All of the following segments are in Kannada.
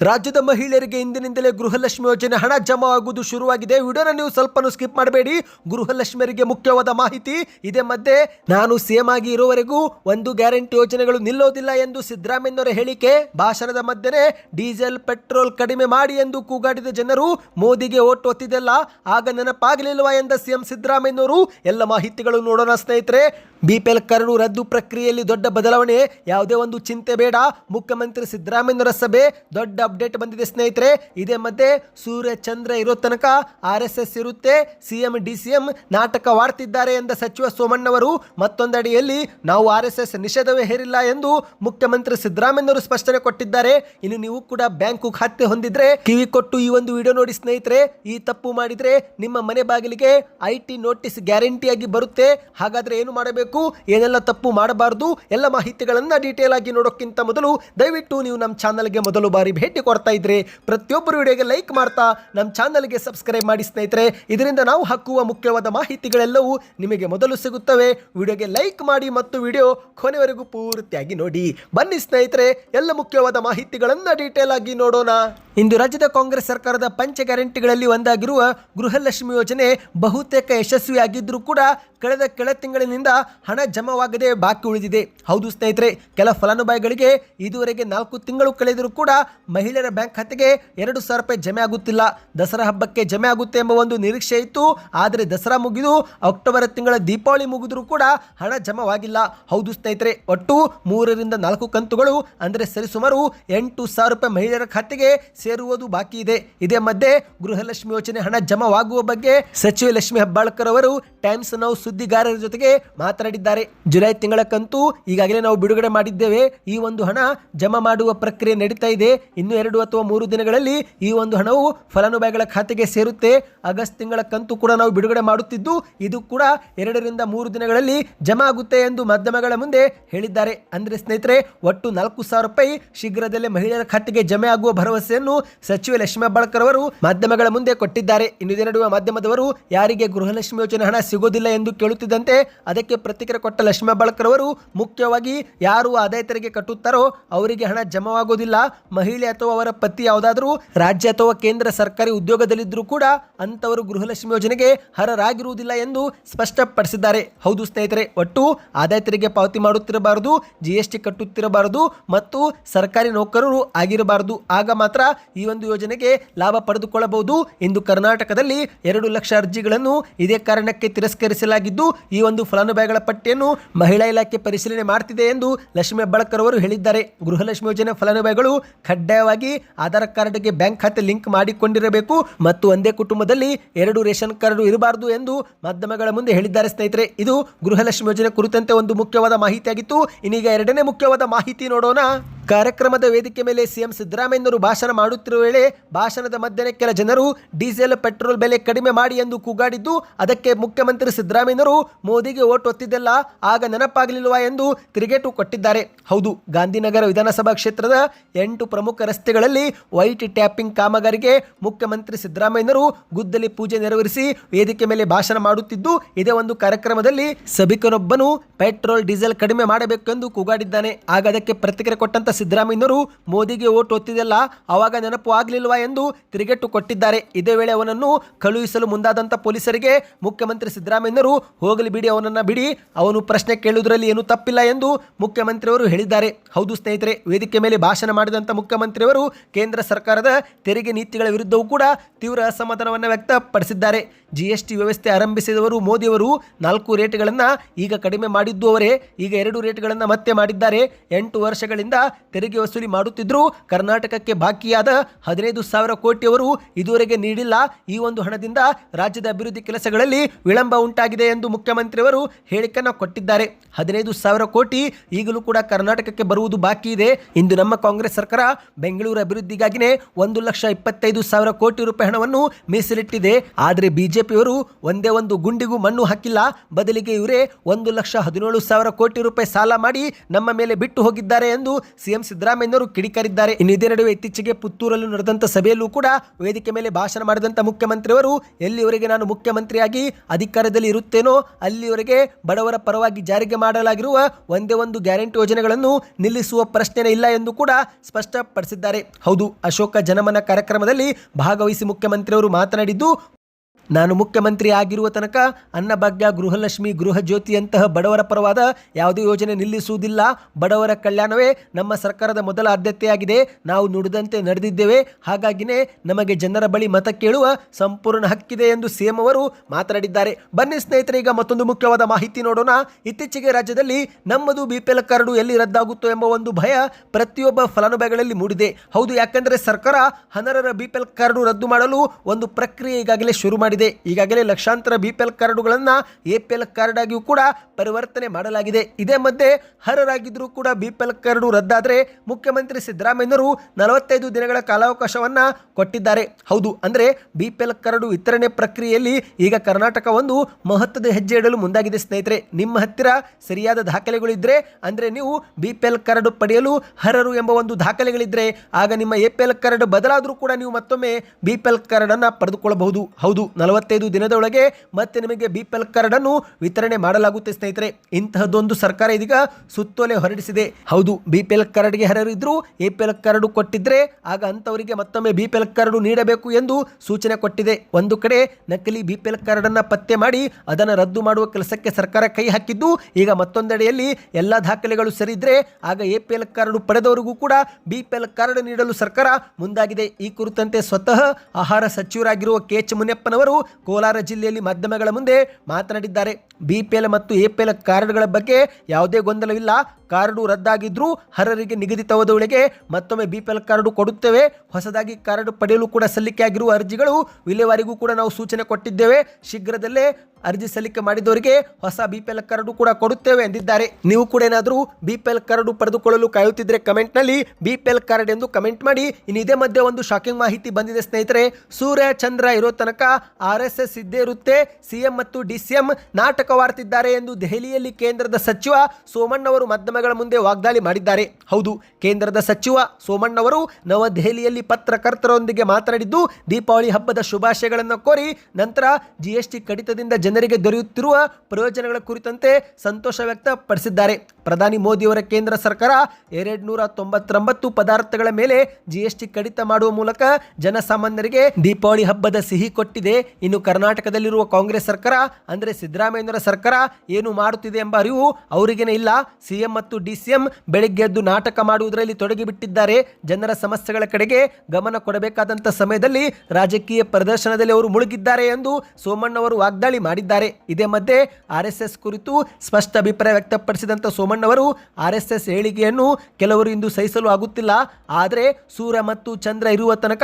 ರಾಜ್ಯದ ಮಹಿಳೆಯರಿಗೆ ಇಂದಿನಿಂದಲೇ ಗೃಹಲಕ್ಷ್ಮಿ ಯೋಜನೆ ಹಣ ಜಮಾ ಆಗುವುದು ಶುರುವಾಗಿದೆ. ವಿಡಿಯೋನ ನೀವು ಸ್ವಲ್ಪ ಸ್ಕಿಪ್ ಮಾಡಬೇಡಿ. ಗೃಹಲಕ್ಷ್ಮಿಯರಿಗೆ ಮುಖ್ಯವಾದ ಮಾಹಿತಿ ಇದೇ ಮಧ್ಯೆ. ನಾನು ಸಿಎಂ ಆಗಿ ಇರುವವರೆಗೂ ಒಂದು ಗ್ಯಾರಂಟಿ ಯೋಜನೆಗಳು ನಿಲ್ಲೋದಿಲ್ಲ ಎಂದು ಸಿದ್ದರಾಮಯ್ಯನವರ ಹೇಳಿಕೆ. ಭಾಷಣದ ಮಧ್ಯೆ ಡೀಸೆಲ್, ಪೆಟ್ರೋಲ್ ಕಡಿಮೆ ಮಾಡಿ ಎಂದು ಕೂಗಾಡಿದ ಜನರು ಮೋದಿಗೆ ಓಟ್ ಒತ್ತಿದೆಲ್ಲ ಆಗ ನೆನಪಾಗಲಿಲ್ಲವಾ ಎಂದ ಸಿಎಂ ಸಿದ್ದರಾಮಯ್ಯನವರು. ಎಲ್ಲ ಮಾಹಿತಿಗಳು ನೋಡೋಣ ಸ್ನೇಹಿತರೆ. ಬಿಪಿಎಲ್ ಕರಡು ರದ್ದು ಪ್ರಕ್ರಿಯೆಯಲ್ಲಿ ದೊಡ್ಡ ಬದಲಾವಣೆ. ಯಾವುದೇ ಒಂದು ಚಿಂತೆ ಬೇಡ. ಮುಖ್ಯಮಂತ್ರಿ ಸಿದ್ದರಾಮಯ್ಯನವರ ಸಭೆ ದೊಡ್ಡ ಅಪ್ಡೇಟ್ ಬಂದಿದೆ ಸ್ನೇಹಿತರೆ. ಇದೇ ಮಧ್ಯೆ ಸೂರ್ಯ ಚಂದ್ರ ಇರೋ ತನಕ ಆರ್ ಎಸ್ ಎಸ್ ಇರುತ್ತೆ. ಸಿಎಂ ಡಿ ಸಿ ಎಂ ನಾಟಕವಾಡ್ತಿದ್ದಾರೆ ಎಂದ ಸಚಿವ ಸೋಮಣ್ಣವರು. ಮತ್ತೊಂದಡಿಯಲ್ಲಿ ನಾವು ಆರ್ ಎಸ್ ಎಸ್ ನಿಷೇಧವೇ ಹೇರಿಲ್ಲ ಎಂದು ಮುಖ್ಯಮಂತ್ರಿ ಸಿದ್ದರಾಮಯ್ಯನವರು ಸ್ಪಷ್ಟನೆ ಕೊಟ್ಟಿದ್ದಾರೆ. ಇನ್ನು ನೀವು ಕೂಡ ಬ್ಯಾಂಕು ಖಾತೆ ಹೊಂದಿದ್ರೆ ಕಿವಿ ಕೊಟ್ಟು ಈ ಒಂದು ವಿಡಿಯೋ ನೋಡಿ ಸ್ನೇಹಿತರೆ. ಈ ತಪ್ಪು ಮಾಡಿದ್ರೆ ನಿಮ್ಮ ಮನೆ ಬಾಗಿಲಿಗೆ ಐ ಟಿ ನೋಟಿಸ್ ಗ್ಯಾರಂಟಿಯಾಗಿ ಬರುತ್ತೆ. ಹಾಗಾದ್ರೆ ಏನು ಮಾಡಬೇಕು? ಏನೆಲ್ಲ ತಪ್ಪು ಮಾಡಬಾರ್ದು, ಎಲ್ಲ ಮಾಹಿತಿಗಳನ್ನು ಡೀಟೇಲ್ ಆಗಿ ನೋಡೋಕ್ಕಿಂತ ಮೊದಲು ದಯವಿಟ್ಟು ನೀವು ನಮ್ಮ ಚಾನಲ್ಗೆ ಮೊದಲು ಬಾರಿ ಭೇಟಿ ಕೊಡ್ತಾ ಇದ್ರೆ, ಪ್ರತಿಯೊಬ್ಬರು ವಿಡಿಯೋಗೆ ಲೈಕ್ ಮಾಡ್ತಾ ನಮ್ಮ ಚಾನಲ್ಗೆ ಸಬ್ಸ್ಕ್ರೈಬ್ ಮಾಡಿ ಸ್ನೇಹಿತರೆ. ಇದರಿಂದ ನಾವು ಹಾಕುವ ಮುಖ್ಯವಾದ ಮಾಹಿತಿಗಳೆಲ್ಲವೂ ನಿಮಗೆ ಮೊದಲು ಸಿಗುತ್ತವೆ. ವಿಡಿಯೋಗೆ ಲೈಕ್ ಮಾಡಿ ಮತ್ತು ವಿಡಿಯೋ ಕೊನೆವರೆಗೂ ಪೂರ್ತಿಯಾಗಿ ನೋಡಿ. ಬನ್ನಿ ಸ್ನೇಹಿತರೆ, ಎಲ್ಲ ಮುಖ್ಯವಾದ ಮಾಹಿತಿಗಳನ್ನು ಡೀಟೇಲ್ ಆಗಿ ನೋಡೋಣ. ಇಂದು ರಾಜ್ಯದ ಕಾಂಗ್ರೆಸ್ ಸರ್ಕಾರದ ಪಂಚ ಗ್ಯಾರಂಟಿಗಳಲ್ಲಿ ಒಂದಾಗಿರುವ ಗೃಹಲಕ್ಷ್ಮಿ ಯೋಜನೆ ಬಹುತೇಕ ಯಶಸ್ವಿಯಾಗಿದ್ದರೂ ಕೂಡ ಕಳೆದ ಕೆಳ ತಿಂಗಳಿನಿಂದ ಹಣ ಜಮವಾಗದೆ ಬಾಕಿ ಉಳಿದಿದೆ. ಹೌದು ಸ್ನೇಹಿತರೆ, ಕೆಲ ಫಲಾನುಭವಿಗಳಿಗೆ ಇದುವರೆಗೆ ನಾಲ್ಕು ತಿಂಗಳು ಕಳೆದರೂ ಕೂಡ ಮಹಿಳೆಯರ ಬ್ಯಾಂಕ್ ಖಾತೆಗೆ ಎರಡು ಸಾವಿರ ರೂಪಾಯಿ ಜಮೆ ಆಗುತ್ತಿಲ್ಲ. ದಸರಾ ಹಬ್ಬಕ್ಕೆ ಜಮೆ ಆಗುತ್ತೆ ಎಂಬ ಒಂದು ನಿರೀಕ್ಷೆ ಇತ್ತು. ಆದರೆ ದಸರಾ ಮುಗಿದು ಅಕ್ಟೋಬರ್ ತಿಂಗಳ ದೀಪಾವಳಿ ಮುಗಿದರೂ ಕೂಡ ಹಣ ಜಮವಾಗಿಲ್ಲ. ಹೌದು ಸ್ನೇಹಿತರೆ, ಒಟ್ಟು ಮೂರರಿಂದ ನಾಲ್ಕು ಕಂತುಗಳು, ಅಂದರೆ ಸರಿಸುಮಾರು ಎಂಟು ಸಾವಿರ ರೂಪಾಯಿ ಮಹಿಳೆಯರ ಖಾತೆಗೆ ಸೇರುವುದು ಬಾಕಿ ಇದೆ. ಇದೇ ಮಧ್ಯೆ ಗೃಹಲಕ್ಷ್ಮಿ ಯೋಜನೆ ಹಣ ಜಮಾವಾಗುವ ಬಗ್ಗೆ ಸಚಿವ ಲಕ್ಷ್ಮಿ ಹೆಬ್ಬಾಳ್ಕರ್ ಅವರು ಟೈಮ್ಸ್ ನಾವು ಸುದ್ದಿಗಾರರ ಜೊತೆಗೆ ಮಾತನಾಡಿದ್ದಾರೆ. ಜುಲೈ ತಿಂಗಳ ಕಂತು ಈಗಾಗಲೇ ನಾವು ಬಿಡುಗಡೆ ಮಾಡಿದ್ದೇವೆ. ಈ ಒಂದು ಹಣ ಜಮಾ ಮಾಡುವ ಪ್ರಕ್ರಿಯೆ ನಡೀತಾ ಇದೆ. ಇನ್ನು ಎರಡು ಅಥವಾ ಮೂರು ದಿನಗಳಲ್ಲಿ ಈ ಒಂದು ಹಣವು ಫಲಾನುಭವಿಗಳ ಖಾತೆಗೆ ಸೇರುತ್ತೆ. ಆಗಸ್ಟ್ ತಿಂಗಳ ಕಂತು ಕೂಡ ನಾವು ಬಿಡುಗಡೆ ಮಾಡುತ್ತಿದ್ದು, ಇದು ಕೂಡ ಎರಡರಿಂದ ಮೂರು ದಿನಗಳಲ್ಲಿ ಜಮಾ ಆಗುತ್ತೆ ಎಂದು ಮಾಧ್ಯಮಗಳ ಮುಂದೆ ಹೇಳಿದ್ದಾರೆ. ಅಂದ್ರೆ ಸ್ನೇಹಿತರೆ, ಒಟ್ಟು ನಾಲ್ಕು ಸಾವಿರ ರೂಪಾಯಿ ಶೀಘ್ರದಲ್ಲೇ ಮಹಿಳೆಯರ ಖಾತೆಗೆ ಜಮೆ ಆಗುವ ಭರವಸೆಯನ್ನು ಸಚಿವ ಲಕ್ಷ್ಮೀ ಹೆಬ್ಬಾಳ್ಕರ್ ಅವರು ಮಾಧ್ಯಮಗಳ ಮುಂದೆ ಕೊಟ್ಟಿದ್ದಾರೆ. ಇನ್ನು ನಡುವೆ ಮಾಧ್ಯಮದವರು ಯಾರಿಗೆ ಗೃಹಲಕ್ಷ್ಮಿ ಯೋಜನೆ ಹಣ ಸಿಗೋದಿಲ್ಲ ಎಂದು ಕೇಳುತ್ತಿದ್ದಂತೆ ಅದಕ್ಕೆ ಪ್ರತಿಕ್ರಿಯೆ ಕೊಟ್ಟ ಲಕ್ಷ್ಮೀ ಹೆಬ್ಬಾಳ್ಕರ್ ಅವರು ಮುಖ್ಯವಾಗಿ ಯಾರು ಆದಾಯ ತೆರಿಗೆ ಕಟ್ಟುತ್ತಾರೋ ಅವರಿಗೆ ಹಣ ಜಮಾವಾಗುವುದಿಲ್ಲ ಮಹಿಳೆ ಅಥವಾ ಅವರ ಪತಿ ಯಾವುದಾದರೂ ರಾಜ್ಯ ಅಥವಾ ಕೇಂದ್ರ ಸರ್ಕಾರಿ ಉದ್ಯೋಗದಲ್ಲಿದ್ದರೂ ಕೂಡ ಅಂತವರು ಗೃಹಲಕ್ಷ್ಮಿ ಯೋಜನೆಗೆ ಹರರಾಗಿರುವುದಿಲ್ಲ ಎಂದು ಸ್ಪಷ್ಟಪಡಿಸಿದ್ದಾರೆ. ಹೌದು ಸ್ನೇಹಿತರೆ, ಒಟ್ಟು ಆದಾಯ ತೆರಿಗೆ ಪಾವತಿ ಮಾಡುತ್ತಿರಬಾರದು, ಜಿ ಎಸ್ ಕಟ್ಟುತ್ತಿರಬಾರದು ಮತ್ತು ಸರ್ಕಾರಿ ನೌಕರರು ಆಗಿರಬಾರದು. ಆಗ ಮಾತ್ರ ಈ ಒಂದು ಯೋಜನೆಗೆ ಲಾಭ ಪಡೆದುಕೊಳ್ಳಬಹುದು ಎಂದು ಕರ್ನಾಟಕದಲ್ಲಿ ಎರಡು ಲಕ್ಷ ಅರ್ಜಿಗಳನ್ನು ಇದೇ ಕಾರಣಕ್ಕೆ ತಿರಸ್ಕರಿಸಲಾಗಿದ್ದು, ಈ ಒಂದು ಫಲಾನುಭವಿಗಳ ಪಟ್ಟಿಯನ್ನು ಮಹಿಳಾ ಇಲಾಖೆ ಪರಿಶೀಲನೆ ಮಾಡ್ತಿದೆ ಎಂದು ಲಕ್ಷ್ಮೀ ಹೆಬ್ಬಾಳ್ಕರ್ ಅವರು ಹೇಳಿದ್ದಾರೆ. ಗೃಹಲಕ್ಷ್ಮಿ ಯೋಜನೆ ಫಲಾನುಭವಿಗಳು ಕಡ್ಡಾಯವಾಗಿ ಆಧಾರ್ ಕಾರ್ಡ್ಗೆ ಬ್ಯಾಂಕ್ ಖಾತೆ ಲಿಂಕ್ ಮಾಡಿಕೊಂಡಿರಬೇಕು ಮತ್ತು ಒಂದೇ ಕುಟುಂಬದಲ್ಲಿ ಎರಡು ರೇಷನ್ ಕಾರ್ಡ್ ಇರಬಾರದು ಎಂದು ಮಾಧ್ಯಮಗಳ ಮುಂದೆ ಹೇಳಿದ್ದಾರೆ ಸ್ನೇಹಿತರೆ. ಇದು ಗೃಹಲಕ್ಷ್ಮಿ ಯೋಜನೆ ಕುರಿತಂತೆ ಒಂದು ಮುಖ್ಯವಾದ ಮಾಹಿತಿಯಾಗಿತ್ತು. ಇನ್ನೀಗ ಎರಡನೇ ಮುಖ್ಯವಾದ ಮಾಹಿತಿ ನೋಡೋಣ. ಕಾರ್ಯಕ್ರಮದ ವೇದಿಕೆ ಮೇಲೆ ಸಿಎಂ ಸಿದ್ದರಾಮಯ್ಯನವರು ಭಾಷಣ ಮಾಡುತ್ತಿರುವ ವೇಳೆ ಭಾಷಣದ ಮಧ್ಯೆ ಕೆಲ ಜನರು ಡೀಸೆಲ್, ಪೆಟ್ರೋಲ್ ಬೆಲೆ ಕಡಿಮೆ ಮಾಡಿ ಎಂದು ಕೂಗಾಡಿದ್ದು, ಅದಕ್ಕೆ ಮುಖ್ಯಮಂತ್ರಿ ಸಿದ್ದರಾಮಯ್ಯನವರು ಮೋದಿಗೆ ಓಟ್ ಒತ್ತಿದ್ದಲ್ಲ, ಆಗ ನೆನಪಾಗಲಿಲ್ವಾ ಎಂದು ತಿರುಗೇಟು ಕೊಟ್ಟಿದ್ದಾರೆ. ಹೌದು, ಗಾಂಧಿನಗರ ವಿಧಾನಸಭಾ ಕ್ಷೇತ್ರದ ಎಂಟು ಪ್ರಮುಖ ರಸ್ತೆಗಳಲ್ಲಿ ವೈಟ್ ಟ್ಯಾಪಿಂಗ್ ಕಾಮಗಾರಿಗೆ ಮುಖ್ಯಮಂತ್ರಿ ಸಿದ್ದರಾಮಯ್ಯನವರು ಗುದ್ದಲಿ ಪೂಜೆ ನೆರವೇರಿಸಿ ವೇದಿಕೆ ಮೇಲೆ ಭಾಷಣ ಮಾಡುತ್ತಿದ್ದು, ಇದೇ ಒಂದು ಕಾರ್ಯಕ್ರಮದಲ್ಲಿ ಸಭಿಕನೊಬ್ಬನು ಪೆಟ್ರೋಲ್, ಡೀಸೆಲ್ ಕಡಿಮೆ ಮಾಡಬೇಕೆಂದು ಕೂಗಾಡಿದ್ದಾನೆ. ಆಗ ಅದಕ್ಕೆ ಪ್ರತಿಕ್ರಿಯೆ ಕೊಟ್ಟಂತ ಸಿದ್ದರಾಮಯ್ಯನವರು ಮೋದಿಗೆ ಓಟ್ ಒತ್ತಿದೆಲ್ಲ ಅವಾಗ ನೆನಪು ಆಗಲಿಲ್ವಾ ಎಂದು ತಿರುಗೇಟು ಕೊಟ್ಟಿದ್ದಾರೆ. ಇದೇ ವೇಳೆ ಅವನನ್ನು ಕಳುಹಿಸಲು ಮುಂದಾದಂಥ ಪೊಲೀಸರಿಗೆ ಮುಖ್ಯಮಂತ್ರಿ ಸಿದ್ದರಾಮಯ್ಯನವರು ಹೋಗಲಿ ಬಿಡಿ, ಅವನನ್ನು ಬಿಡಿ, ಅವನು ಪ್ರಶ್ನೆ ಕೇಳುವುದರಲ್ಲಿ ಏನೂ ತಪ್ಪಿಲ್ಲ ಎಂದು ಮುಖ್ಯಮಂತ್ರಿಯವರು ಹೇಳಿದ್ದಾರೆ. ಹೌದು ಸ್ನೇಹಿತರೆ, ವೇದಿಕೆ ಮೇಲೆ ಭಾಷಣ ಮಾಡಿದಂಥ ಮುಖ್ಯಮಂತ್ರಿಯವರು ಕೇಂದ್ರ ಸರ್ಕಾರದ ತೆರಿಗೆ ನೀತಿಗಳ ವಿರುದ್ಧವೂ ಕೂಡ ತೀವ್ರ ಅಸಮಾಧಾನವನ್ನು ವ್ಯಕ್ತಪಡಿಸಿದ್ದಾರೆ. ಜಿ ಎಸ್ ಟಿ ವ್ಯವಸ್ಥೆ ಆರಂಭಿಸಿದವರು ಮೋದಿಯವರು, ನಾಲ್ಕು ರೇಟ್ಗಳನ್ನು ಈಗ ಕಡಿಮೆ ಮಾಡಿದ್ದು ಅವರೇ. ಈಗ ಎರಡು ರೇಟ್ಗಳನ್ನು ಮತ್ತೆ ಮಾಡಿದ್ದಾರೆ. ಎಂಟು ವರ್ಷಗಳಿಂದ ತೆರಿಗೆ ವಸೂಲಿ ಮಾಡುತ್ತಿದ್ದರೂ ಕರ್ನಾಟಕಕ್ಕೆ ಬಾಕಿಯಾದ ಹದಿನೈದು ಸಾವಿರ ಕೋಟಿಯವರು ಇದುವರೆಗೆ ನೀಡಿಲ್ಲ. ಈ ಒಂದು ಹಣದಿಂದ ರಾಜ್ಯದ ಅಭಿವೃದ್ಧಿ ಕೆಲಸಗಳಲ್ಲಿ ವಿಳಂಬ ಉಂಟಾಗಿದೆ ಎಂದು ಮುಖ್ಯಮಂತ್ರಿಯವರು ಹೇಳಿಕೆಯನ್ನು ಕೊಟ್ಟಿದ್ದಾರೆ. ಹದಿನೈದು ಸಾವಿರ ಕೋಟಿ ಈಗಲೂ ಕೂಡ ಕರ್ನಾಟಕಕ್ಕೆ ಬರುವುದು ಬಾಕಿ ಇದೆ. ಇಂದು ನಮ್ಮ ಕಾಂಗ್ರೆಸ್ ಸರ್ಕಾರ ಬೆಂಗಳೂರು ಅಭಿವೃದ್ಧಿಗಾಗಿನೇ ಒಂದು ಲಕ್ಷ ಇಪ್ಪತ್ತೈದು ಸಾವಿರ ಕೋಟಿ ರೂಪಾಯಿ ಹಣವನ್ನು ಮೀಸಲಿಟ್ಟಿದೆ. ಆದರೆ ಬಿಜೆಪಿಯವರು ಒಂದೇ ಒಂದು ಗುಂಡಿಗೂ ಮಣ್ಣು ಹಾಕಿಲ್ಲ. ಬದಲಿಗೆ ಇವರೇ ಒಂದು ಲಕ್ಷ ಹದಿನೇಳು ಸಾವಿರ ಕೋಟಿ ರೂಪಾಯಿ ಸಾಲ ಮಾಡಿ ನಮ್ಮ ಮೇಲೆ ಬಿಟ್ಟು ಹೋಗಿದ್ದಾರೆ ಎಂದು ಸಿಎಂ ಸಿದ್ದರಾಮಯ್ಯನವರು ಕಿಡಿಕಾರಿದ್ದಾರೆ. ಇನ್ನು ಇದೇ ನಡುವೆ ಇತ್ತೀಚೆಗೆ ಪುತ್ತೂರಲ್ಲೂ ನಡೆದಂತ ಸಭೆಯಲ್ಲೂ ಕೂಡ ವೇದಿಕೆ ಮೇಲೆ ಭಾಷಣ ಮಾಡಿದಂತ ಮುಖ್ಯಮಂತ್ರಿಯವರು ಎಲ್ಲಿವರೆಗೆ ನಾನು ಮುಖ್ಯಮಂತ್ರಿಯಾಗಿ ಅಧಿಕಾರದಲ್ಲಿ ಇರುತ್ತೇನೋ ಅಲ್ಲಿವರೆಗೆ ಬಡವರ ಪರವಾಗಿ ಜಾರಿಗೆ ಮಾಡಲಾಗಿರುವ ಒಂದೇ ಒಂದು ಗ್ಯಾರಂಟಿ ಯೋಜನೆಗಳನ್ನು ನಿಲ್ಲಿಸುವ ಪ್ರಶ್ನೆನೇ ಇಲ್ಲ ಎಂದು ಕೂಡ ಸ್ಪಷ್ಟಪಡಿಸಿದ್ದಾರೆ. ಹೌದು, ಅಶೋಕ ಜನಮನ ಕಾರ್ಯಕ್ರಮದಲ್ಲಿ ಭಾಗವಹಿಸಿ ಮುಖ್ಯಮಂತ್ರಿಯವರು ಮಾತನಾಡಿದ್ದು ನಾನು ಮುಖ್ಯಮಂತ್ರಿ ಆಗಿರುವ ತನಕ ಅನ್ನಭಾಗ್ಯ, ಗೃಹಲಕ್ಷ್ಮಿ ಗೃಹ ಜ್ಯೋತಿಯಂತಹ ಬಡವರ ಪರವಾದ ಯಾವುದೇ ಯೋಜನೆ ನಿಲ್ಲಿಸುವುದಿಲ್ಲ. ಬಡವರ ಕಲ್ಯಾಣವೇ ನಮ್ಮ ಸರ್ಕಾರದ ಮೊದಲ ಆದ್ಯತೆಯಾಗಿದೆ. ನಾವು ನುಡಿದಂತೆ ನಡೆದಿದ್ದೇವೆ. ಹಾಗಾಗಿನೇ ನಮಗೆ ಜನರ ಬಳಿ ಮತ ಕೇಳುವ ಸಂಪೂರ್ಣ ಹಕ್ಕಿದೆ ಎಂದು ಸಿಎಂ ಅವರು ಮಾತನಾಡಿದ್ದಾರೆ. ಬನ್ನಿ ಸ್ನೇಹಿತರೆ, ಈಗ ಮತ್ತೊಂದು ಮುಖ್ಯವಾದ ಮಾಹಿತಿ ನೋಡೋಣ. ಇತ್ತೀಚೆಗೆ ರಾಜ್ಯದಲ್ಲಿ ನಮ್ಮದು ಬಿಪಿಎಲ್ ಕಾರ್ಡು ಎಲ್ಲಿ ರದ್ದಾಗುತ್ತೋ ಎಂಬ ಒಂದು ಭಯ ಪ್ರತಿಯೊಬ್ಬ ಫಲಾನುಭವಿಗಳಲ್ಲಿ ಮೂಡಿದೆ. ಹೌದು, ಯಾಕೆಂದರೆ ಸರ್ಕಾರ ಅನರ್ಹರ ಬಿಪಿಎಲ್ ಕಾರ್ಡು ರದ್ದು ಮಾಡಲು ಒಂದು ಪ್ರಕ್ರಿಯೆ ಈಗಾಗಲೇ ಶುರು ಮಾಡಿದೆ. ಈಗಾಗಲೇ ಲಕ್ಷಾಂತರ ಬಿಪಿಎಲ್ ಕಾರ್ಡುಗಳನ್ನು ಎಪಿಎಲ್ ಕಾರ್ಡ್ ಆಗಿಯೂ ಕೂಡ ಪರಿವರ್ತನೆ ಮಾಡಲಾಗಿದೆ. ಇದೇ ಮಧ್ಯೆ ಹರರಾಗಿದ್ದರೂ ಕೂಡ ಬಿಪಿಎಲ್ ಕಾರ್ಡು ರದ್ದಾದರೆ ಮುಖ್ಯಮಂತ್ರಿ ಸಿದ್ದರಾಮಯ್ಯನವರು ನಲವತ್ತೈದು ದಿನಗಳ ಕಾಲಾವಕಾಶವನ್ನು ಕೊಟ್ಟಿದ್ದಾರೆ. ಹೌದು, ಅಂದ್ರೆ ಬಿಪಿಎಲ್ ಕಾರ್ಡು ವಿತರಣೆ ಪ್ರಕ್ರಿಯೆಯಲ್ಲಿ ಈಗ ಕರ್ನಾಟಕ ಒಂದು ಮಹತ್ವದ ಹೆಜ್ಜೆ ಇಡಲು ಮುಂದಾಗಿದೆ ಸ್ನೇಹಿತರೆ. ನಿಮ್ಮ ಹತ್ತಿರ ಸರಿಯಾದ ದಾಖಲೆಗಳಿದ್ದರೆ ಅಂದರೆ ನೀವು ಬಿ ಪಿ ಎಲ್ ಕಾರ್ಡು ಪಡೆಯಲು ಅರ್ಹರು ಎಂಬ ಒಂದು ದಾಖಲೆಗಳಿದ್ದರೆ ಆಗ ನಿಮ್ಮ ಎಪಿಎಲ್ ಕಾರ್ಡ್ ಬದಲಾದರೂ ಕೂಡ ನೀವು ಮತ್ತೊಮ್ಮೆ ಬಿ ಪಿ ಎಲ್ ಕಾರ್ಡನ್ನು ಪಡೆದುಕೊಳ್ಳಬಹುದು. ಹೌದು ನಲವತ್ತೈದು ದಿನದೊಳಗೆ ಮತ್ತೆ ನಿಮಗೆ ಬಿಪಿಎಲ್ ಕಾರ್ಡ್ ಅನ್ನು ವಿತರಣೆ ಮಾಡಲಾಗುತ್ತೆ, ಸ್ನೇಹಿತರೆ. ಇಂತಹದ್ದೊಂದು ಸರ್ಕಾರ ಇದೀಗ ಸುತ್ತೋಲೆ ಹೊರಡಿಸಿದೆ. ಹೌದು ಬಿಪಿಎಲ್ ಕಾರ್ಡ್ಗೆ ಹರಿದ್ರು ಎ ಪಿ ಎಪಿಎಲ್ ಕಾರ್ಡ್ ಕೊಟ್ಟಿದ್ರೆ ಆಗ ಅಂತವರಿಗೆ ಮತ್ತೊಮ್ಮೆ ಬಿಪಿಎಲ್ ಕಾರ್ಡ್ ನೀಡಬೇಕು ಎಂದು ಸೂಚನೆ ಕೊಟ್ಟಿದೆ. ಒಂದು ಕಡೆ ನಕಲಿ ಬಿಪಿಎಲ್ ಕಾರ್ಡ್ ಅನ್ನ ಪತ್ತೆ ಮಾಡಿ ಅದನ್ನು ರದ್ದು ಮಾಡುವ ಕೆಲಸಕ್ಕೆ ಸರ್ಕಾರ ಕೈ ಹಾಕಿದ್ದು, ಈಗ ಮತ್ತೊಂದೆಡೆಯಲ್ಲಿ ಎಲ್ಲ ದಾಖಲೆಗಳು ಸರಿದ್ರೆ ಆಗ ಎ ಆಗ ಎಪಿಎಲ್ ಕಾರ್ಡ್ ಪಡೆದವರಿಗೂ ಕೂಡ ಬಿಪಿಎಲ್ ಕಾರ್ಡ್ ನೀಡಲು ಸರ್ಕಾರ ಮುಂದಾಗಿದೆ. ಈ ಕುರಿತಂತೆ ಸ್ವತಃ ಆಹಾರ ಸಚಿವರಾಗಿರುವ ಕೆ ಎಚ್ ಮುನಿಯಪ್ಪನವರು ಕೋಲಾರ ಜಿಲ್ಲೆಯಲ್ಲಿ ಮಾಧ್ಯಮಗಳ ಮುಂದೆ ಮಾತನಾಡಿದ್ದಾರೆ. ಬಿಪಿಎಲ್ ಮತ್ತು ಎಪಿಎಲ್ ಕಾರ್ಡ್ಗಳ ಬಗ್ಗೆ ಯಾವುದೇ ಗೊಂದಲವಿಲ್ಲ. ಕಾರ್ಡು ರದ್ದಾಗಿದ್ರೂ ಅರ್ಹರಿಗೆ ಮತ್ತೊಮ್ಮೆ ಬಿ ಮತ್ತೊಮ್ಮೆ ಎಲ್ ಕಾರ್ಡು ಕೊಡುತ್ತೇವೆ. ಹೊಸದಾಗಿ ಕಾರ್ಡ್ ಪಡೆಯಲು ಕೂಡ ಸಲ್ಲಿಕೆಯಾಗಿರುವ ಅರ್ಜಿಗಳು ವಿಲೇವಾರಿಗೂ ಕೂಡ ನಾವು ಸೂಚನೆ ಕೊಟ್ಟಿದ್ದೇವೆ. ಶೀಘ್ರದಲ್ಲೇ ಅರ್ಜಿ ಸಲ್ಲಿಕೆ ಮಾಡಿದವರಿಗೆ ಹೊಸ ಬಿ ಪಿ ಎಲ್ ಕಾರ್ಡು ಕೂಡ ಕೊಡುತ್ತೇವೆ ಎಂದಿದ್ದಾರೆ. ನೀವು ಕೂಡ ಏನಾದರೂ ಬಿ ಪಿ ಎಲ್ ಕಾರ್ಡು ಪಡೆದುಕೊಳ್ಳಲು ಕಾಯುತ್ತಿದ್ದರೆ ಕಮೆಂಟ್ನಲ್ಲಿ ಎಲ್ ಕಾರ್ಡ್ ಎಂದು ಕಮೆಂಟ್ ಮಾಡಿ. ಇನ್ನು ಇದೇ ಮಧ್ಯೆ ಒಂದು ಶಾಕಿಂಗ್ ಮಾಹಿತಿ ಬಂದಿದೆ ಸ್ನೇಹಿತರೆ. ಸೂರ್ಯ ಚಂದ್ರ ಇರೋ ತನಕ ಆರ್ ಎಸ್ ಎಸ್ ಇದ್ದೇ ಇರುತ್ತೆ. ಸಿಎಂ ಮತ್ತು ಡಿಸಿಎಂ ನಾಟಕವಾಡ್ತಿದ್ದಾರೆ ಎಂದು ದೆಹಲಿಯಲ್ಲಿ ಕೇಂದ್ರದ ಸಚಿವ ಸೋಮಣ್ಣವರು ಮಾಧ್ಯಮಗಳ ಮುಂದೆ ವಾಗ್ದಾಳಿ ಮಾಡಿದ್ದಾರೆ. ಹೌದು, ಕೇಂದ್ರದ ಸಚಿವ ಸೋಮಣ್ಣವರು ನವದೆಹಲಿಯಲ್ಲಿ ಪತ್ರಕರ್ತರೊಂದಿಗೆ ಮಾತನಾಡಿದ್ದು, ದೀಪಾವಳಿ ಹಬ್ಬದ ಶುಭಾಶಯಗಳನ್ನು ಕೋರಿ ನಂತರ ಜಿಎಸ್ಟಿ ಕಡಿತದಿಂದ ಜನರಿಗೆ ದೊರೆಯುತ್ತಿರುವ ಪ್ರಯೋಜನಗಳ ಕುರಿತಂತೆ ಸಂತೋಷ ವ್ಯಕ್ತಪಡಿಸಿದ್ದಾರೆ. ಪ್ರಧಾನಿ ಮೋದಿಯವರ ಕೇಂದ್ರ ಸರ್ಕಾರ ಎರಡು ನೂರ ತೊಂಬತ್ತೊಂಬತ್ತು ಪದಾರ್ಥಗಳ ಮೇಲೆ ಜಿಎಸ್ಟಿ ಕಡಿತ ಮಾಡುವ ಮೂಲಕ ಜನಸಾಮಾನ್ಯರಿಗೆ ದೀಪಾವಳಿ ಹಬ್ಬದ ಸಿಹಿ ಕೊಟ್ಟಿದೆ. ಇನ್ನು ಕರ್ನಾಟಕದಲ್ಲಿರುವ ಕಾಂಗ್ರೆಸ್ ಸರ್ಕಾರ, ಅಂದರೆ ಸಿದ್ದರಾಮಯ್ಯನವರ ಸರ್ಕಾರ ಏನು ಮಾಡುತ್ತಿದೆ ಎಂಬ ಅರಿವು ಅವರಿಗೇನೆ ಇಲ್ಲ. ಸಿಎಂ ಮತ್ತು ಡಿಸಿಎಂ ಬೆಳಗ್ಗೆ ಎದ್ದು ನಾಟಕ ಮಾಡುವುದರಲ್ಲಿ ತೊಡಗಿಬಿಟ್ಟಿದ್ದಾರೆ. ಜನರ ಸಮಸ್ಯೆಗಳ ಕಡೆಗೆ ಗಮನ ಕೊಡಬೇಕಾದಂಥ ಸಮಯದಲ್ಲಿ ರಾಜಕೀಯ ಪ್ರದರ್ಶನದಲ್ಲಿ ಅವರು ಮುಳುಗಿದ್ದಾರೆ ಎಂದು ಸೋಮಣ್ಣವರು ವಾಗ್ದಾಳಿ ಮಾಡಿದ್ದಾರೆ. ಇದೇ ಮಧ್ಯೆ ಆರ್ ಎಸ್ ಎಸ್ ಕುರಿತು ಸ್ಪಷ್ಟ ಅಭಿಪ್ರಾಯ ವ್ಯಕ್ತಪಡಿಸಿದಂಥ ಸೋಮಣ್ಣವರು ಆರ್ ಎಸ್ ಎಸ್ ಹೇಳಿಕೆಯನ್ನು ಕೆಲವರು ಇಂದು ಸಹಿಸಲು ಆಗುತ್ತಿಲ್ಲ. ಆದರೆ ಸೂರ್ಯ ಮತ್ತು ಚಂದ್ರ ಇರುವ ತನಕ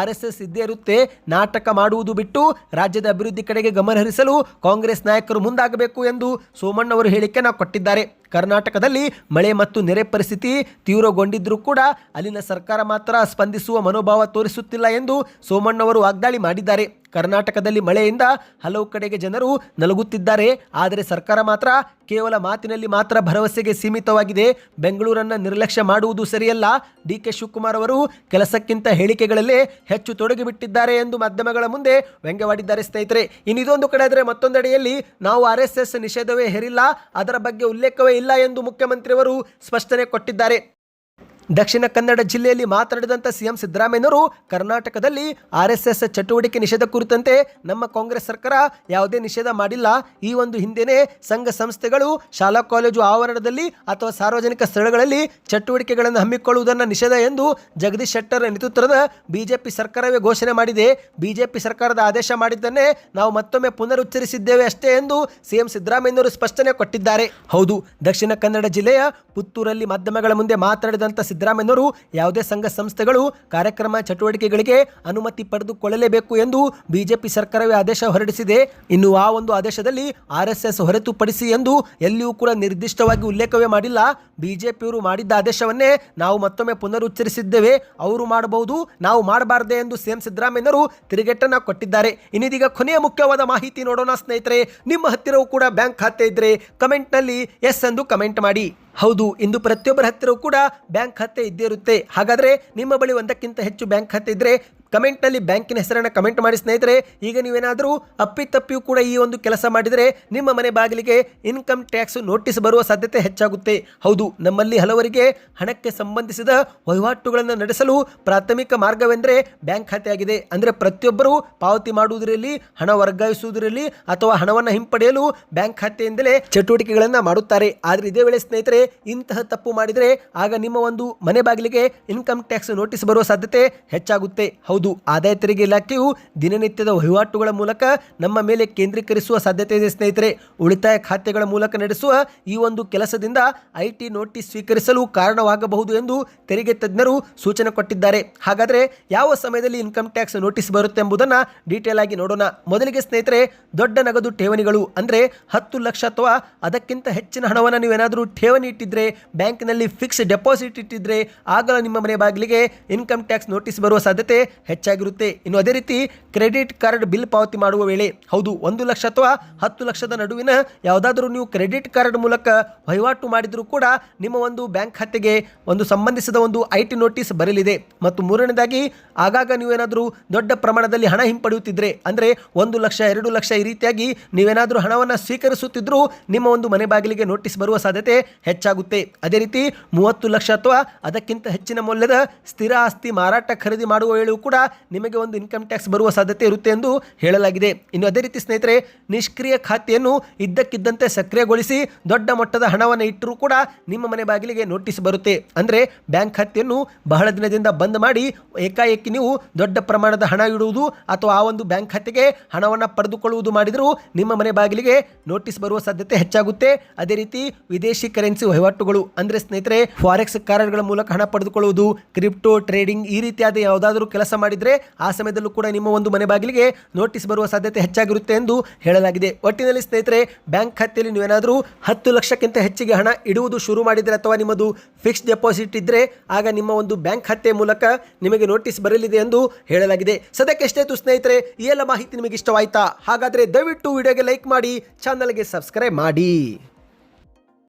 ಆರ್ ಎಸ್ ಎಸ್ ಇದ್ದೇ ಇರುತ್ತೆ. ನಾಟಕ ಮಾಡುವುದು ಬಿಟ್ಟು ರಾಜ್ಯದ ಅಭಿವೃದ್ಧಿ ಕಡೆಗೆ ಗಮನ ಹರಿಸಲು ಕಾಂಗ್ರೆಸ್ ನಾಯಕರು ಮುಂದಾಗಬೇಕು ಎಂದು ಸೋಮಣ್ಣವರು ನಾವು ಕೊಟ್ಟಿದ್ದಾರೆ. ಕರ್ನಾಟಕದಲ್ಲಿ ಮಳೆ ಮತ್ತು ನೆರೆ ಪರಿಸ್ಥಿತಿ ತೀವ್ರಗೊಂಡಿದ್ದರೂ ಕೂಡ ಅಲ್ಲಿನ ಸರ್ಕಾರ ಮಾತ್ರ ಸ್ಪಂದಿಸುವ ಮನೋಭಾವ ತೋರಿಸುತ್ತಿಲ್ಲ ಎಂದು ಸೋಮಣ್ಣವರು ವಾಗ್ದಾಳಿ ಮಾಡಿದ್ದಾರೆ. ಕರ್ನಾಟಕದಲ್ಲಿ ಮಳೆಯಿಂದ ಹಲವು ಕಡೆಗೆ ಜನರು ನಲಗುತ್ತಿದ್ದಾರೆ. ಆದರೆ ಸರ್ಕಾರ ಮಾತ್ರ ಕೇವಲ ಮಾತಿನಲ್ಲಿ ಮಾತ್ರ ಭರವಸೆಗೆ ಸೀಮಿತವಾಗಿದೆ. ಬೆಂಗಳೂರನ್ನು ನಿರ್ಲಕ್ಷ್ಯ ಮಾಡುವುದು ಸರಿಯಲ್ಲ. ಡಿ ಕೆ ಶಿವಕುಮಾರ್ ಅವರು ಕೆಲಸಕ್ಕಿಂತ ಹೇಳಿಕೆಗಳಲ್ಲೇ ಹೆಚ್ಚು ತೊಡಗಿಬಿಟ್ಟಿದ್ದಾರೆ ಎಂದು ಮಾಧ್ಯಮಗಳ ಮುಂದೆ ವ್ಯಂಗ್ಯವಾಡಿದ್ದಾರೆ ಸ್ನೇಹಿತರೆ. ಇನ್ನಿದೊಂದು ಕಡೆ ಆದರೆ ಮತ್ತೊಂದೆಡೆಯಲ್ಲಿ ನಾವು ಆರ್ ಎಸ್ ಎಸ್ ನಿಷೇಧವೇ ಹೇರಿಲ್ಲ. ಅದರ ಬಗ್ಗೆ ಉಲ್ಲೇಖವೇ ಇಲ್ಲ ಎಂದು ಮುಖ್ಯಮಂತ್ರಿಯವರು ಸ್ಪಷ್ಟನೆ ಕೊಟ್ಟಿದ್ದಾರೆ. ದಕ್ಷಿಣ ಕನ್ನಡ ಜಿಲ್ಲೆಯಲ್ಲಿ ಮಾತನಾಡಿದಂಥ ಸಿಎಂ ಸಿದ್ದರಾಮಯ್ಯನವರು, ಕರ್ನಾಟಕದಲ್ಲಿ ಆರ್ ಚಟುವಟಿಕೆ ನಿಷೇಧ ಕುರಿತಂತೆ ನಮ್ಮ ಕಾಂಗ್ರೆಸ್ ಸರ್ಕಾರ ಯಾವುದೇ ನಿಷೇಧ ಮಾಡಿಲ್ಲ. ಈ ಒಂದು ಹಿಂದೆನೇ ಸಂಘ ಸಂಸ್ಥೆಗಳು ಶಾಲಾ ಕಾಲೇಜು ಆವರಣದಲ್ಲಿ ಅಥವಾ ಸಾರ್ವಜನಿಕ ಸ್ಥಳಗಳಲ್ಲಿ ಚಟುವಟಿಕೆಗಳನ್ನು ಹಮ್ಮಿಕೊಳ್ಳುವುದನ್ನು ನಿಷೇಧ ಎಂದು ಜಗದೀಶ್ ಶೆಟ್ಟರ್ ನೇತೃತ್ವದ ಬಿಜೆಪಿ ಸರ್ಕಾರವೇ ಘೋಷಣೆ ಮಾಡಿದೆ. ಬಿಜೆಪಿ ಸರ್ಕಾರದ ಆದೇಶ ಮಾಡಿದ್ದನ್ನೇ ನಾವು ಮತ್ತೊಮ್ಮೆ ಪುನರುಚ್ಚರಿಸಿದ್ದೇವೆ ಅಷ್ಟೇ ಎಂದು ಸಿಎಂ ಸಿದ್ದರಾಮಯ್ಯನವರು ಸ್ಪಷ್ಟನೆ ಕೊಟ್ಟಿದ್ದಾರೆ. ಹೌದು, ದಕ್ಷಿಣ ಕನ್ನಡ ಜಿಲ್ಲೆಯ ಪುತ್ತೂರಲ್ಲಿ ಮಾಧ್ಯಮಗಳ ಮುಂದೆ ಮಾತನಾಡಿದಂಥ ಸಿದ್ದರಾಮಯ್ಯನವರು ಯಾವುದೇ ಸಂಘ ಸಂಸ್ಥೆಗಳು ಕಾರ್ಯಕ್ರಮ ಚಟುವಟಿಕೆಗಳಿಗೆ ಅನುಮತಿ ಪಡೆದುಕೊಳ್ಳಲೇಬೇಕು ಎಂದು ಬಿಜೆಪಿ ಸರ್ಕಾರವೇ ಆದೇಶ ಹೊರಡಿಸಿದೆ. ಇನ್ನು ಆ ಒಂದು ಆದೇಶದಲ್ಲಿ ಆರ್ ಎಸ್ ಎಸ್ ಹೊರತುಪಡಿಸಿ ಎಂದು ಎಲ್ಲಿಯೂ ಕೂಡ ನಿರ್ದಿಷ್ಟವಾಗಿ ಉಲ್ಲೇಖವೇ ಮಾಡಿಲ್ಲ. ಬಿಜೆಪಿಯವರು ಮಾಡಿದ್ದ ಆದೇಶವನ್ನೇ ನಾವು ಮತ್ತೊಮ್ಮೆ ಪುನರುಚ್ಚರಿಸಿದ್ದೇವೆ. ಅವರು ಮಾಡಬಹುದು, ನಾವು ಮಾಡಬಾರದೆ ಎಂದು ಸಿಎಂ ಸಿದ್ದರಾಮಯ್ಯನವರು ತಿರುಗೇಟನ್ನ ಕೊಟ್ಟಿದ್ದಾರೆ. ಇನ್ನಿದೀಗ ಕೊನೆಯ ಮುಖ್ಯವಾದ ಮಾಹಿತಿ ನೋಡೋಣ ಸ್ನೇಹಿತರೆ. ನಿಮ್ಮ ಹತ್ತಿರವೂ ಕೂಡ ಬ್ಯಾಂಕ್ ಖಾತೆ ಇದ್ರೆ ಕಮೆಂಟ್ನಲ್ಲಿ ಎಸ್ ಎಂದು ಕಮೆಂಟ್ ಮಾಡಿ. ಹೌದು, ಇಂದು ಪ್ರತಿಯೊಬ್ಬರ ಹತ್ತಿರವೂ ಕೂಡ ಬ್ಯಾಂಕ್ ಖಾತೆ ಇದ್ದೇ ಇರುತ್ತೆ. ಹಾಗಾದರೆ ನಿಮ್ಮ ಬಳಿ ಒಂದಕ್ಕಿಂತ ಹೆಚ್ಚು ಬ್ಯಾಂಕ್ ಖಾತೆ ಇದ್ರೆ ಕಮೆಂಟ್ನಲ್ಲಿ ಬ್ಯಾಂಕಿನ ಹೆಸರನ್ನು ಕಮೆಂಟ್ ಮಾಡಿ ಸ್ನೇಹಿತರೆ, ಈಗ ನೀವೇನಾದರೂ ಅಪ್ಪಿತಪ್ಪಿಯು ಕೂಡ ಈ ಒಂದು ಕೆಲಸ ಮಾಡಿದರೆ ನಿಮ್ಮ ಮನೆ ಬಾಗಿಲಿಗೆ ಇನ್ಕಮ್ ಟ್ಯಾಕ್ಸ್ ನೋಟಿಸ್ ಬರುವ ಸಾಧ್ಯತೆ ಹೆಚ್ಚಾಗುತ್ತೆ. ಹೌದು, ನಮ್ಮಲ್ಲಿ ಹಲವರಿಗೆ ಹಣಕ್ಕೆ ಸಂಬಂಧಿಸಿದ ವಹಿವಾಟುಗಳನ್ನು ನಡೆಸಲು ಪ್ರಾಥಮಿಕ ಮಾರ್ಗವೆಂದರೆ ಬ್ಯಾಂಕ್ ಖಾತೆಯಾಗಿದೆ. ಅಂದರೆ ಪ್ರತಿಯೊಬ್ಬರೂ ಪಾವತಿ ಮಾಡುವುದರಲ್ಲಿ, ಹಣ ವರ್ಗಾಯಿಸುವುದರಲ್ಲಿ ಅಥವಾ ಹಣವನ್ನು ಹಿಂಪಡೆಯಲು ಬ್ಯಾಂಕ್ ಖಾತೆಯಿಂದಲೇ ಚಟುವಟಿಕೆಗಳನ್ನು ಮಾಡುತ್ತಾರೆ. ಆದರೆ ಇದೇ ವೇಳೆ ಸ್ನೇಹಿತರೆ, ಇಂತಹ ತಪ್ಪು ಮಾಡಿದರೆ ಆಗ ನಿಮ್ಮ ಒಂದು ಮನೆ ಬಾಗಿಲಿಗೆ ಇನ್ಕಮ್ ಟ್ಯಾಕ್ಸ್ ನೋಟಿಸ್ ಬರುವ ಸಾಧ್ಯತೆ ಹೆಚ್ಚಾಗುತ್ತೆ. ಹೌದು. ಆದಾಯ ತೆರಿಗೆ ಇಲಾಖೆಯು ದಿನನಿತ್ಯದ ವಹಿವಾಟುಗಳ ಮೂಲಕ ನಮ್ಮ ಮೇಲೆ ಕೇಂದ್ರೀಕರಿಸುವ ಸಾಧ್ಯತೆ ಇದೆ, ಸ್ನೇಹಿತರೆ. ಉಳಿತಾಯ ಖಾತೆಗಳ ಮೂಲಕ ನಡೆಸುವ ಈ ಒಂದು ಕೆಲಸದಿಂದ ಐಟಿ ನೋಟಿಸ್ ಸ್ವೀಕರಿಸಲು ಕಾರಣವಾಗಬಹುದು ಎಂದು ತೆರಿಗೆ ತಜ್ಞರು ಸೂಚನೆ ಕೊಟ್ಟಿದ್ದಾರೆ. ಹಾಗಾದರೆ ಯಾವ ಸಮಯದಲ್ಲಿ ಇನ್ಕಮ್ ಟ್ಯಾಕ್ಸ್ ನೋಟಿಸ್ ಬರುತ್ತೆ ಎಂಬುದನ್ನು ಡೀಟೇಲ್ ಆಗಿ ನೋಡೋಣ. ಮೊದಲಿಗೆ ಸ್ನೇಹಿತರೆ, ದೊಡ್ಡ ನಗದು ಠೇವಣಿಗಳು ಅಂದರೆ ಹತ್ತು ಲಕ್ಷ ಅಥವಾ ಅದಕ್ಕಿಂತ ಹೆಚ್ಚಿನ ಹಣವನ್ನು ನೀವೇನಾದರೂ ಠೇವಣಿ ಇಟ್ಟಿದ್ರೆ, ಬ್ಯಾಂಕ್ನಲ್ಲಿ ಫಿಕ್ಸ್ ಡೆಪಾಸಿಟ್ ಇಟ್ಟಿದ್ರೆ, ಆಗಲ ನಿಮ್ಮ ಮನೆ ಬಾಗಿಲಿಗೆ ಇನ್ಕಮ್ ಟ್ಯಾಕ್ಸ್ ನೋಟಿಸ್ ಬರುವ ಸಾಧ್ಯತೆ ಹೆಚ್ಚಾಗಿರುತ್ತೆ. ಇನ್ನು ಅದೇ ರೀತಿ ಕ್ರೆಡಿಟ್ ಕಾರ್ಡ್ ಬಿಲ್ ಪಾವತಿ ಮಾಡುವ ವೇಳೆ ಹೌದು, ಒಂದು ಲಕ್ಷ ಅಥವಾ ಹತ್ತು ಲಕ್ಷದ ನಡುವಿನ ಯಾವುದಾದರೂ ನೀವು ಕ್ರೆಡಿಟ್ ಕಾರ್ಡ್ ಮೂಲಕ ವಹಿವಾಟು ಮಾಡಿದರೂ ಕೂಡ ನಿಮ್ಮ ಒಂದು ಬ್ಯಾಂಕ್ ಖಾತೆಗೆ ಒಂದು ಸಂಬಂಧಿಸಿದ ಒಂದು ಐ ಟಿ ನೋಟಿಸ್ ಬರಲಿದೆ. ಮತ್ತು ಮೂರನೇದಾಗಿ, ಆಗಾಗ ನೀವೇನಾದರೂ ದೊಡ್ಡ ಪ್ರಮಾಣದಲ್ಲಿ ಹಣ ಹಿಂಪಡೆಯುತ್ತಿದ್ದರೆ ಅಂದರೆ ಒಂದು ಲಕ್ಷ, ಎರಡು ಲಕ್ಷ ಈ ರೀತಿಯಾಗಿ ನೀವೇನಾದರೂ ಹಣವನ್ನು ಸ್ವೀಕರಿಸುತ್ತಿದ್ದರೂ ನಿಮ್ಮ ಒಂದು ಮನೆ ಬಾಗಿಲಿಗೆ ನೋಟಿಸ್ ಬರುವ ಸಾಧ್ಯತೆ ಹೆಚ್ಚಾಗುತ್ತೆ. ಅದೇ ರೀತಿ, ಮೂವತ್ತು ಲಕ್ಷ ಅಥವಾ ಅದಕ್ಕಿಂತ ಹೆಚ್ಚಿನ ಮೌಲ್ಯದ ಸ್ಥಿರ ಆಸ್ತಿ ಮಾರಾಟ ಖರೀದಿ ಮಾಡುವ ವೇಳೆಯೂ ಕೂಡ ನಿಮಗೆ ಒಂದು ಇನ್ಕಮ್ ಟ್ಯಾಕ್ಸ್ ಬರುವ ಸಾಧ್ಯತೆ ಇರುತ್ತೆ ಎಂದು ಹೇಳಲಾಗಿದೆ. ಇನ್ನು ಅದೇ ರೀತಿ ಸ್ನೇಹಿತರೆ, ನಿಷ್ಕ್ರಿಯ ಖಾತೆಯನ್ನು ಇದ್ದಕ್ಕಿದ್ದಂತೆ ಸಕ್ರಿಯಗೊಳಿಸಿ ದೊಡ್ಡ ಮೊತ್ತದ ಹಣವನ್ನು ಇಟ್ಟರೂ ಕೂಡ ನಿಮ್ಮ ಮನೆ ಬಾಗಿಲಿಗೆ ನೋಟಿಸ್ ಬರುತ್ತೆ. ಅಂದರೆ ಬ್ಯಾಂಕ್ ಖಾತೆಯನ್ನು ಬಹಳ ದಿನದಿಂದ ಬಂದ್ ಮಾಡಿ ಏಕಾಏಕಿ ನೀವು ದೊಡ್ಡ ಪ್ರಮಾಣದ ಹಣ ಇಡುವುದು ಅಥವಾ ಆ ಒಂದು ಬ್ಯಾಂಕ್ ಖಾತೆಗೆ ಹಣವನ್ನು ಪಡೆದುಕೊಳ್ಳುವುದು ಮಾಡಿದರೂ ನಿಮ್ಮ ಮನೆ ಬಾಗಿಲಿಗೆ ನೋಟಿಸ್ ಬರುವ ಸಾಧ್ಯತೆ ಹೆಚ್ಚಾಗುತ್ತೆ. ಅದೇ ರೀತಿ ವಿದೇಶಿ ಕರೆನ್ಸಿ ವಹಿವಾಟುಗಳು, ಅಂದರೆ ಸ್ನೇಹಿತರೆ ಫಾರೆಕ್ಸ್ ಕಾರ್ಡ್ಗಳ ಮೂಲಕ ಹಣ ಪಡೆದುಕೊಳ್ಳುವುದು ಕ್ರಿಪ್ಟೋ ಟ್ರೇಡಿಂಗ್ ಈ ರೀತಿಯಾದ ಯಾವುದಾದ್ರೂ ಕೆಲಸ ಮಾಡಿದರೆ ಆ ಸಮಯದಲ್ಲೂ ಕೂಡ ನಿಮ್ಮ ಒಂದು ಮನೆ ಬಾಗಿಲಿಗೆ ನೋಟಿಸ್ ಬರುವ ಸಾಧ್ಯತೆ ಹೆಚ್ಚಾಗಿರುತ್ತೆ ಎಂದು ಹೇಳಲಾಗಿದೆ. ಒಟ್ಟಿನಲ್ಲಿ ಸ್ನೇಹಿತರೆ, ಬ್ಯಾಂಕ್ ಖಾತೆಯಲ್ಲಿ ನೀವೇನಾದರೂ ಹತ್ತು ಲಕ್ಷಕ್ಕಿಂತ ಹೆಚ್ಚಿಗೆ ಹಣ ಇಡುವುದು ಶುರು ಮಾಡಿದರೆ ಅಥವಾ ನಿಮ್ಮದು ಫಿಕ್ಸ್ ಡೆಪಾಸಿಟ್ ಇದ್ದರೆ ಆಗ ನಿಮ್ಮ ಒಂದು ಬ್ಯಾಂಕ್ ಖಾತೆ ಮೂಲಕ ನಿಮಗೆ ನೋಟಿಸ್ ಬರಲಿದೆ ಎಂದು ಹೇಳಲಾಗಿದೆ. ಸದ್ಯಕ್ಕೆ ಎಷ್ಟೇತು ಸ್ನೇಹಿತರೆ, ಈ ಎಲ್ಲ ಮಾಹಿತಿ ನಿಮಗೆ ಇಷ್ಟವಾಯ್ತಾ ಹಾಗಾದರೆ ದಯವಿಟ್ಟು ವಿಡಿಯೋಗೆ ಲೈಕ್ ಮಾಡಿ ಚಾನಲ್ಗೆ ಸಬ್ಸ್ಕ್ರೈಬ್ ಮಾಡಿ.